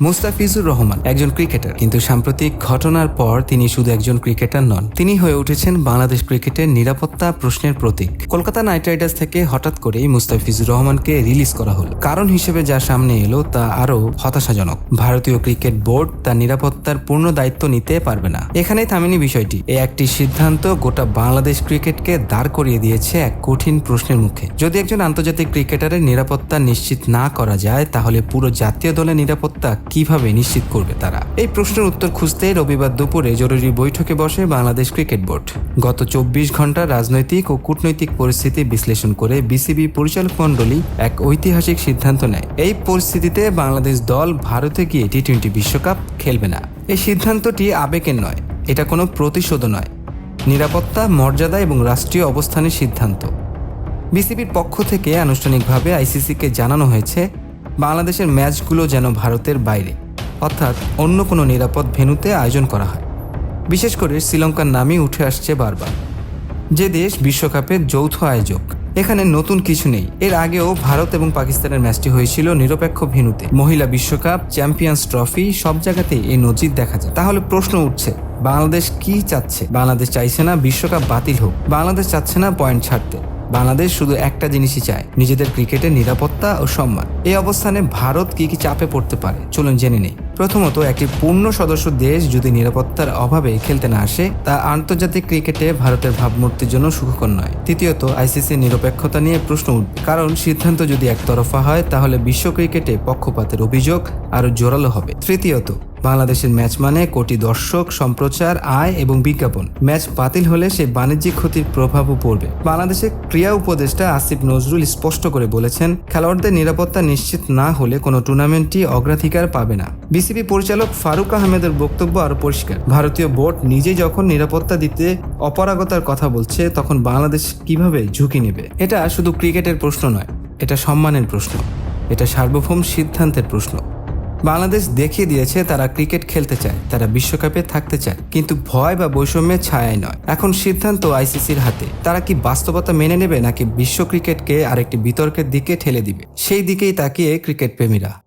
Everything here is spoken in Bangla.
মুস্তাফিজুর রহমান একজন ক্রিকেটার। কিন্তু সাম্প্রতিক ঘটনার পর তিনি শুধু একজন ক্রিকেটার নন, তিনি হয়ে উঠেছেন বাংলাদেশ ক্রিকেটের নিরাপত্তা প্রশ্নের প্রতীক। কলকাতা নাইট রাইডার্স থেকে হঠাৎ করেই মুস্তাফিজুর রহমানকে রিলিজ করা হলো। কারণ হিসেবে যা সামনে এলো তা আরও হতাশাজনক। ভারতীয় ক্রিকেট বোর্ড তার নিরাপত্তার পূর্ণ দায়িত্ব নিতে পারবে না। এখানেই থামেনি বিষয়টি। এই একটি সিদ্ধান্ত গোটা বাংলাদেশ ক্রিকেটকে দাঁড় করিয়ে দিয়েছে এক কঠিন প্রশ্নের মুখে। যদি একজন আন্তর্জাতিক ক্রিকেটারের নিরাপত্তা নিশ্চিত না করা যায়, তাহলে পুরো জাতীয় দলের নিরাপত্তা কীভাবে নিশ্চিত করবে তারা? এই প্রশ্নের উত্তর খুঁজতে রবিবার দুপুরে জরুরি বৈঠকে বসে বাংলাদেশ ক্রিকেট বোর্ড। গত চব্বিশ ঘণ্টা রাজনৈতিক ও কূটনৈতিক পরিস্থিতি বিশ্লেষণ করে বিসিবি পরিচালক মণ্ডলী এক ঐতিহাসিক সিদ্ধান্ত নেয়। এই পরিস্থিতিতে বাংলাদেশ দল ভারতে গিয়ে টি টোয়েন্টি বিশ্বকাপ খেলবে না। এই সিদ্ধান্তটি আবেগের নয়, এটা কোনো প্রতিশোধ নয়। নিরাপত্তা, মর্যাদা এবং রাষ্ট্রীয় অবস্থানের সিদ্ধান্ত। বিসিবির পক্ষ থেকে আনুষ্ঠানিকভাবে আইসিসিকে জানানো হয়েছে বাংলাদেশের ম্যাচগুলো যেন ভারতের বাইরে, অর্থাৎ অন্য কোনো নিরাপদ ভেন্যুতে আয়োজন করা হয়। বিশেষ করে শ্রীলঙ্কার নামই উঠে আসছে বারবার। যে দেশ বিশ্বকাপের যৌথ আয়োজক, এখানে নতুন কিছু নেই। এর আগেও ভারত এবং পাকিস্তানের ম্যাচটি হয়েছিল নিরপেক্ষ ভেনুতে মহিলা বিশ্বকাপ, চ্যাম্পিয়ন্স ট্রফি, সব জায়গাতেই এই নজির দেখা যায়। তাহলে প্রশ্ন উঠছে, বাংলাদেশ কি চাচ্ছে? বাংলাদেশ চাইছে না বিশ্বকাপ বাতিল হোক? বাংলাদেশ চাচ্ছে না পয়েন্ট ছাড়তে। বাংলাদেশ শুধু একটা জিনিসই চায়, নিজেদের ক্রিকেটের নিরাপত্তা ও সম্মান। এই অবস্থানে ভারত কি কি চাপে পড়তে পারে, চলুন জেনে নেই। প্রথমত, একটি পূর্ণ সদস্য দেশ যদি নিরাপত্তার অভাবে খেলতে না আসে, তা আন্তর্জাতিক ক্রিকেটে ভারতের ভাবমূর্তির জন্য সুখকর নয়। তৃতীয়ত আইসিসির নিরপেক্ষতা নিয়ে প্রশ্ন উঠবে। কারণ সিদ্ধান্ত যদি একতরফা হয়, তাহলে বিশ্ব ক্রিকেটে পক্ষপাতের অভিযোগ আরও জোরালো হবে। তৃতীয়ত বাংলাদেশের ম্যাচ মানে কোটি দর্শক, সম্প্রচার, আয় এবং বিজ্ঞাপন। ম্যাচ বাতিল হলে সেই বাণিজ্যিক ক্ষতির প্রভাবও পড়বে। বাংলাদেশের ক্রীড়া উপদেষ্টা আসিফ নজরুল স্পষ্ট করে বলেছেন, খেলোয়াড়দের নিরাপত্তা নিশ্চিত না হলে কোনো টুর্নামেন্টই অগ্রাধিকার পাবে না। বিসিবি পরিচালক ফারুক আহমেদের বক্তব্য আরও পরিষ্কার। ভারতীয় বোর্ড নিজে যখন নিরাপত্তা দিতে অপারগতার কথা বলছে, তখন বাংলাদেশ কীভাবে ঝুঁকি নেবে? এটা শুধু ক্রিকেটের প্রশ্ন নয়, এটা সম্মানের প্রশ্ন। এটা সার্বভৌম সিদ্ধান্তের প্রশ্ন। বাংলাদেশ দেখিয়ে দিয়েছে তারা ক্রিকেট খেলতে চায়, তারা বিশ্বকাপে থাকতে চায়। কিন্তু ভয় বা বৈষম্যের ছায়াই নয়। এখন সিদ্ধান্ত আইসিসির হাতে। তারা কি বাস্তবতা মেনে নেবে নাকি বিশ্ব ক্রিকেটকে আরেকটি বিতর্কের দিকে ঠেলে দিবে? সেই দিকেই তাকিয়ে ক্রিকেট প্রেমীরা।